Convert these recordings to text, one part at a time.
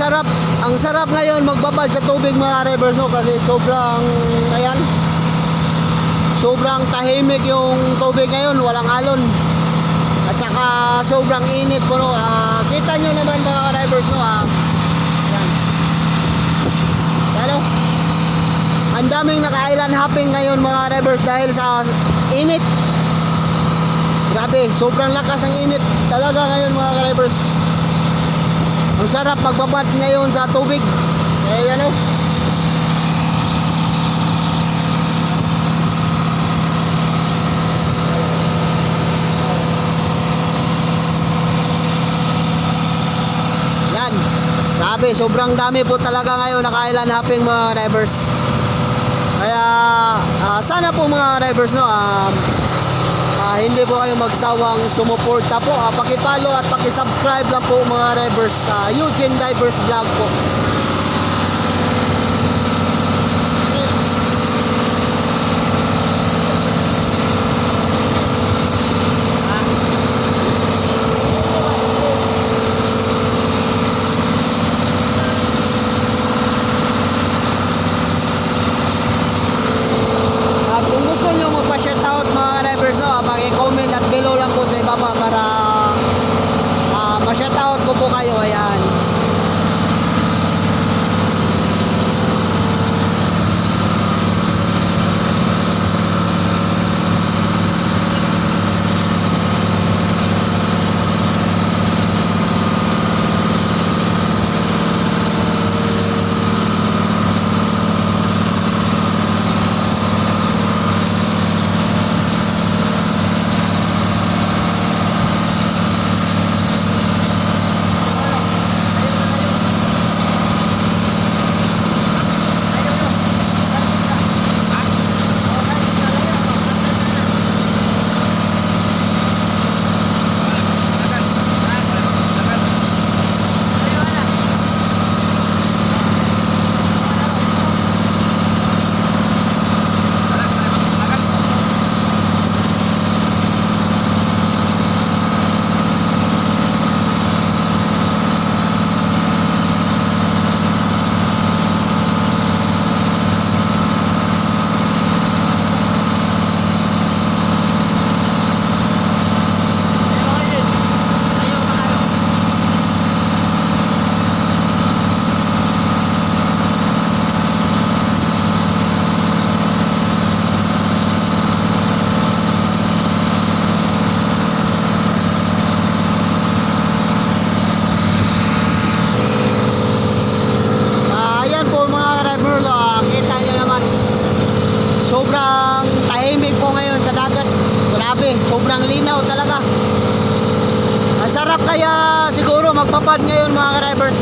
sarap, ang sarap ngayon magbabad sa tubig mga drivers no kasi sobrang ayan. Sobrang tahimik yung tubig ngayon, walang alon. At saka sobrang init po no. Ah, kita nyo naman mga drivers no ah. Ayan. Ano? Ang daming naka-island hopping ngayon mga drivers dahil sa init. Grabe, sobrang lakas ang init talaga ngayon mga drivers. Ang sarap magbabad ngayon sa tubig. Eh, ano? Yan. Grabe, sobrang dami po talaga ngayon naka-island hopping mga drivers. Kaya ah, sana po mga drivers no, um, ah, hindi po kayo magsawang sumuporta po. Ah, paki-follow at paki-subscribe lang po mga drivers sa Eugene Divers Vlog po. At kung gusto nyo magpa-shoutout mga drivers no, ah, below lang po sa ibaba para ah, ma-shoutout ko po kayo. Ayan. Ah, ayan po mga driver, ah, kita nyo naman. Sobrang tahimik po ngayon sa dagat. Grabe, sobrang linaw talaga. Sarap kaya siguro magpapad ngayon mga drivers.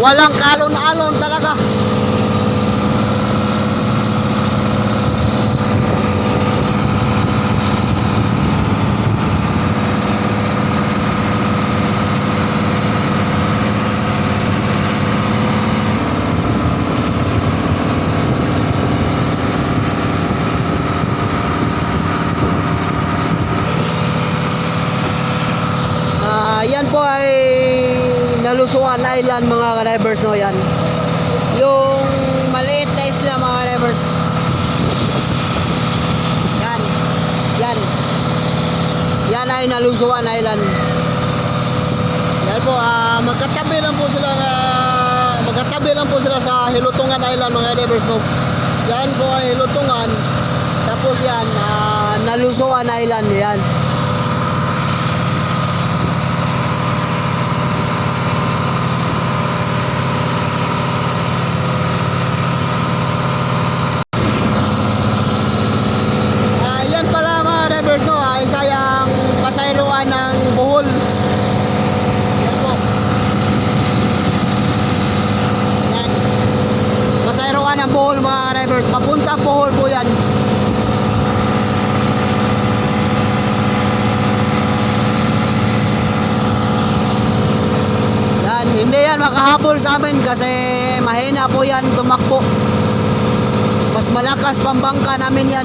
Walang kalon-alon talaga. Ah, yan po ay Nalusuan Island mga drivers no yan. Yung maliit na isla mga drivers. Yan. Yan. Yan ay Nalusuan Island. Yan po, ah magkatabi lang po sila ah, magkatabi lang po sila sa Hilutungan Island mga drivers no. Yan po ay Hilutungan. Tapos yan, ah, Nalusuan Island yan. Hindi yan makahabol sa amin kasi mahina po yan tumakbo. Mas malakas pambangka namin yan.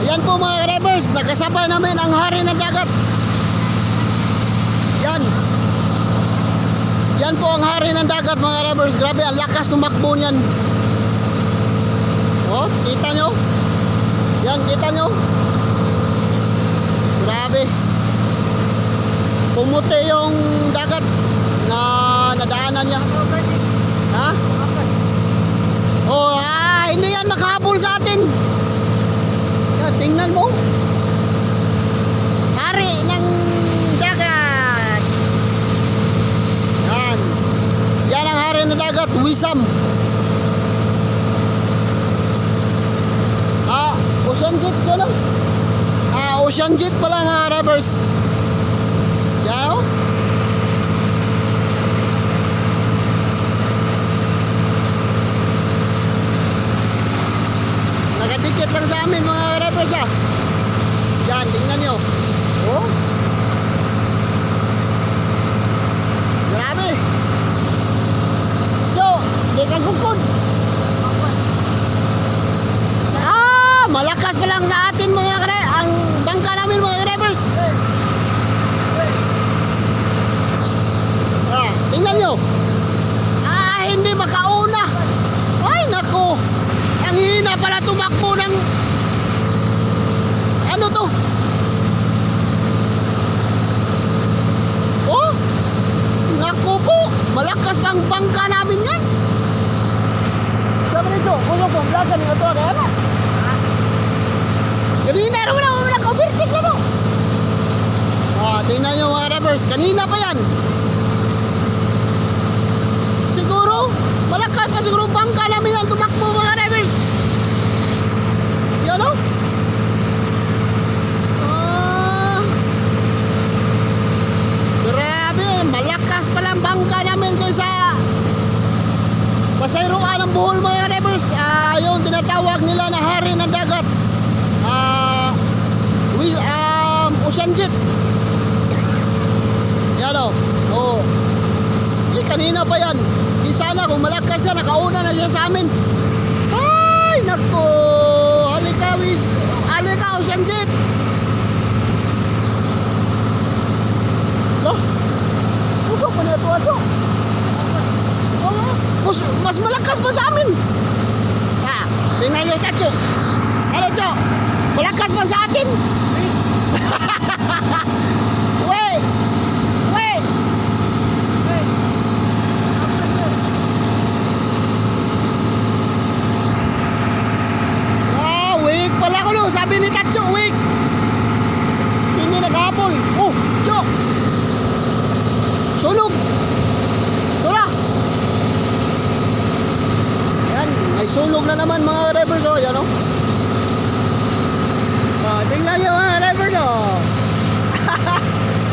Ayan po mga drivers, nakasapay namin ang hari ng dagat. Yan po ang hari ng dagat mga drivers. Grabe, ang lakas tumakbo niyan. Oh, kita nyo? Yan, kita nyo? Grabe. Pumuti yung dagat na nadaanan niya. Ha? Oh, ah, hindi yan makahabol sa atin. Yan, tingnan mo. Hari ng dagat. Yan. Yan ang hari ng dagat, Wisam. Ah, Ocean Jet lang. Ah, Ocean Jet pala mga rubbers. Yan o. Nakadikit lang sa amin mga rubbers ah. Yan, tingnan nyo. Oh. Grabe. Yo, di ka. Ah, malakas pa lang sa atin mga kre, ang bangka namin mga drivers. Ah, tingnan nyo. Ah, hindi makauna. Ay, nako. Ang hina pala tumakbo ng... Ano to? Oh, nako po. Malakas pang bangka namin yan. Pamblagan ng ito, kaya na. Kanina rin wala mo naka-overtake na mo. Ah, tingnan nyo mga revers, kanina pa yan. Siguro, malakas pa siguro bangka namin yan tumakbo mga revers. Yan o. Ah, grabe, malakas pa lang bangka namin kaysa pasayroan ng buhol mga revers. Ah, yung tinatawag nila na hari ng dagat. Ah, we, um, Ocean Jet. Yan o. Oh. Eh, kanina pa yan. Di sana kung malakas siya, nakauna na siya sa amin. Ay, nako. Halika, Wiz. Halika, Ocean Jet. Loh, pusok pa niya ito. Oo, mas, mas malakas pa sa amin. Ah, tingnan nyo, Tacho. Ano, Cho? Malakas pa sa atin. Wait! Wait! Ah, weak pala ko no. Sabi ni Tatsu, weak. Hindi naghabol. Oh, Cho. Sunog. Tula. Yan, may sunog na naman mga drivers oh, yan oh. Ah, tingnan niyo mga drivers oh.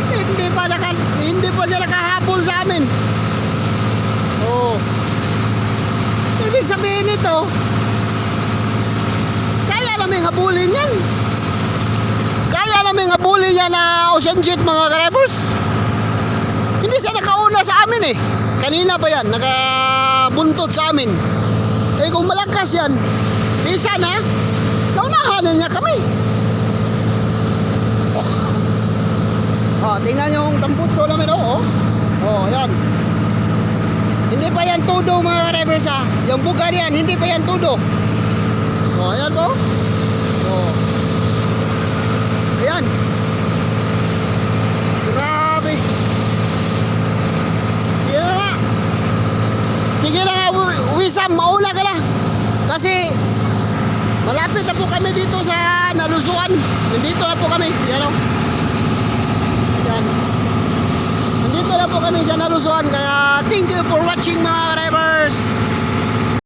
hindi pa naka, hindi pa siya nakahabol sa amin. Oh. Ibig sabihin nito, kaya namin habulin yan. Kaya namin habulin yan na Ocean Jet mga drivers. Hindi siya nakauna sa amin eh. Kanina pa yan, nakabuntot sa amin. Eh kung malakas yan, di sana, naunahanan niya kami. Oh, tingnan yung tamputso namin, oh. Oh, oh yan. Hindi pa yan tudo mga drivers ha. Yung bugar yan, hindi pa yan tudo. Oh, ayan po. Oh. Ayan. Grabe. Sige na. Sige Wisam, mauna ka na. Kasi malapit na po kami dito sa Nalusuan. Nandito na po kami. Yan o. Yan. Nandito na po kami sa Nalusuan. Kaya thank you for watching mga